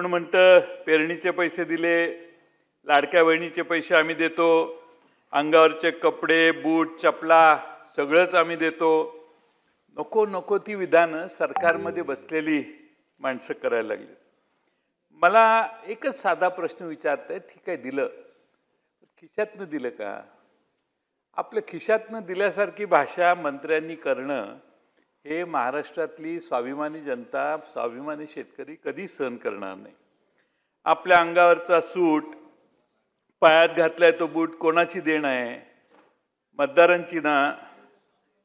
आपण म्हणतं पेरणीचे पैसे दिले लाडक्या बहिणीचे पैसे आम्ही देतो अंगावरचे कपडे बूट चपला सगळंच आम्ही देतो. नको नको ती विधानं सरकारमध्ये बसलेली माणसं करायला लागली. मला एकच साधा प्रश्न विचारत आहे ठीक आहे दिलं. खिशातनं दिलं का? आपल्या खिशातनं दिल्यासारखी भाषा मंत्र्यांनी करणं हे महाराष्ट्रातली स्वाभिमानी जनता स्वाभिमानी शेतकरी कधी सहन करणार नाही. आपल्या अंगावरचा सूट पायात घातलाय तो बूट कोणाची देण आहे? मतदारांची ना.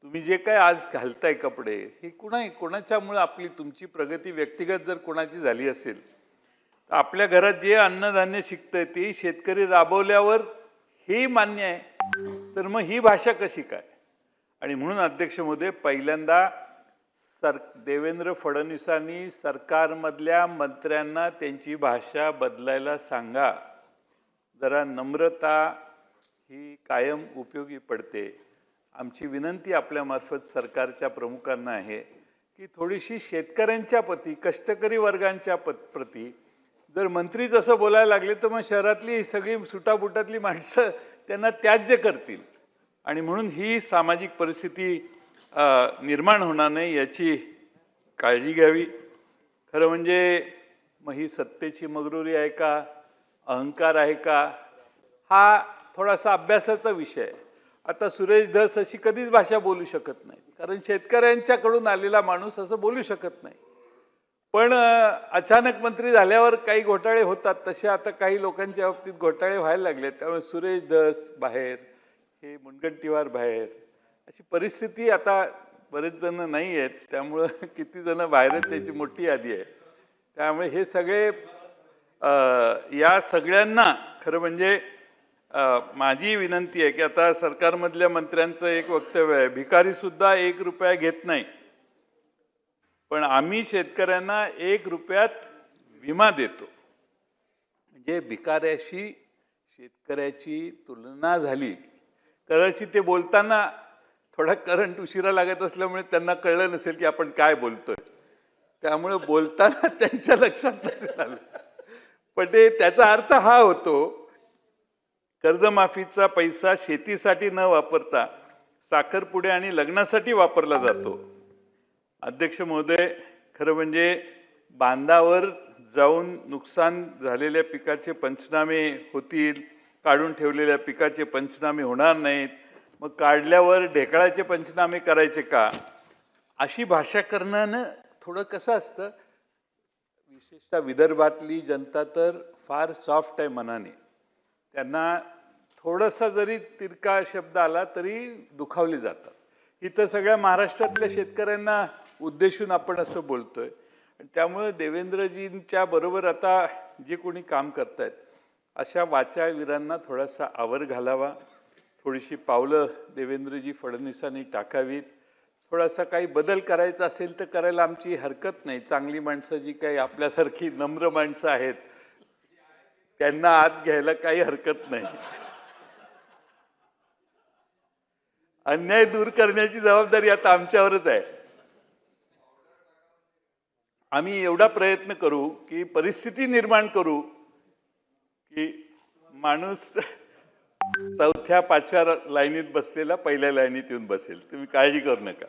तुम्ही जे काय आज घालताय कपडे हे कुणा कोणाच्यामुळे आपली तुमची प्रगती व्यक्तिगत जर कोणाची झाली असेल तर आपल्या घरात जे अन्नधान्य शिकतंय ते शेतकरी राबवल्यावर हे मान्य आहे. तर मग ही भाषा कशी काय? आणि म्हणून अध्यक्ष महोदय पहिल्यांदा सर देवेंद्र फडणवीसांनी सरकारमधल्या मंत्र्यांना त्यांची भाषा बदलायला सांगा. जरा नम्रता ही कायम उपयोगी पडते. आमची विनंती आपल्यामार्फत सरकारच्या प्रमुखांना आहे की थोडीशी शेतकऱ्यांच्या प्रती कष्टकरी वर्गांच्या पत प्रती जर मंत्री जसं बोलायला लागले तर मग शहरातली सगळी सुटाबुटातली माणसं त्यांना त्याज्य करतील. आणि म्हणून ही सामाजिक परिस्थिती निर्माण होणार नाही याची काळजी घ्यावी. खरं म्हणजे मग ही सत्तेची मगरुरी आहे का? अहंकार आहे का? हा थोडासा अभ्यासाचा विषय. आहे आता सुरेश धस अशी कधीच भाषा बोलू शकत नाही. कारण शेतकऱ्यांच्याकडून आलेला माणूस असं बोलू शकत नाही. पण अचानक मंत्री झाल्यावर काही घोटाळे होतात. तसे आता काही लोकांच्या बाबतीत घोटाळे व्हायला लागले त्यामुळे सुरेश धस बाहेर हे मुनगंटीवार बाहेर अशी परिस्थिती आता बरेच जण नाही आहेत. त्यामुळं किती जण बाहेर आहेत त्याची मोठी यादी आहे. त्यामुळे हे सगळे या सगळ्यांना खरं म्हणजे माझी विनंती आहे की आता सरकारमधल्या मंत्र्यांचं एक वक्तव्य आहे भिकारीसुद्धा एक रुपया घेत नाही. पण आम्ही शेतकऱ्यांना एक रुपयात विमा देतो. म्हणजे भिकाऱ्याशी शेतकऱ्याची तुलना झाली. कदाचित ते बोलताना थोडा करंट उशिरा लागत असल्यामुळे त्यांना कळलं नसेल की आपण काय बोलतोय. त्यामुळे बोलताना त्यांच्या लक्षात नसेल आलं. पण ते त्याचा अर्थ हा होतो कर्जमाफीचा पैसा शेतीसाठी न वापरता साखरपुडे आणि लग्नासाठी वापरला जातो. अध्यक्ष महोदय खरं म्हणजे बांधावर जाऊन नुकसान झालेल्या पिकाचे पंचनामे होतील काढून ठेवलेल्या पिकाचे पंचनामे होणार नाहीत. मग काढल्यावर ढेकळाचे पंचनामे करायचे का? अशी भाषा करण्यानं थोडं कसं असतं? विशेषतः विदर्भातली जनता तर फार सॉफ्ट आहे मनाने. त्यांना थोडासा जरी तिरका शब्द आला तरी दुखावले जातात. इथं सगळ्या महाराष्ट्रातल्या शेतकऱ्यांना उद्देशून आपण असं बोलतोय. आणि त्यामुळे देवेंद्रजींच्या बरोबर आता जे कोणी काम करत आहेत अशा वाचावीरांना थोडासा आवर घालावा. थोडीशी पावलं देवेंद्रजी फडणवीसांनी टाकावीत. थोडासा काही बदल करायचा असेल तर करायला आमची हरकत नाही. चांगली माणसं जी काही आपल्यासारखी नम्र माणसं आहेत त्यांना आत घ्यायला काही हरकत नाही. अन्याय दूर करण्याची जबाबदारी आता आमच्यावरच आहे. आम्ही एवढा प्रयत्न करू की परिस्थिती निर्माण करू की माणूस चौथ्या पाचव्या लाईनीत बसलेला पहिल्या लाईनीत येऊन बसेल. तुम्ही काळजी करू नका.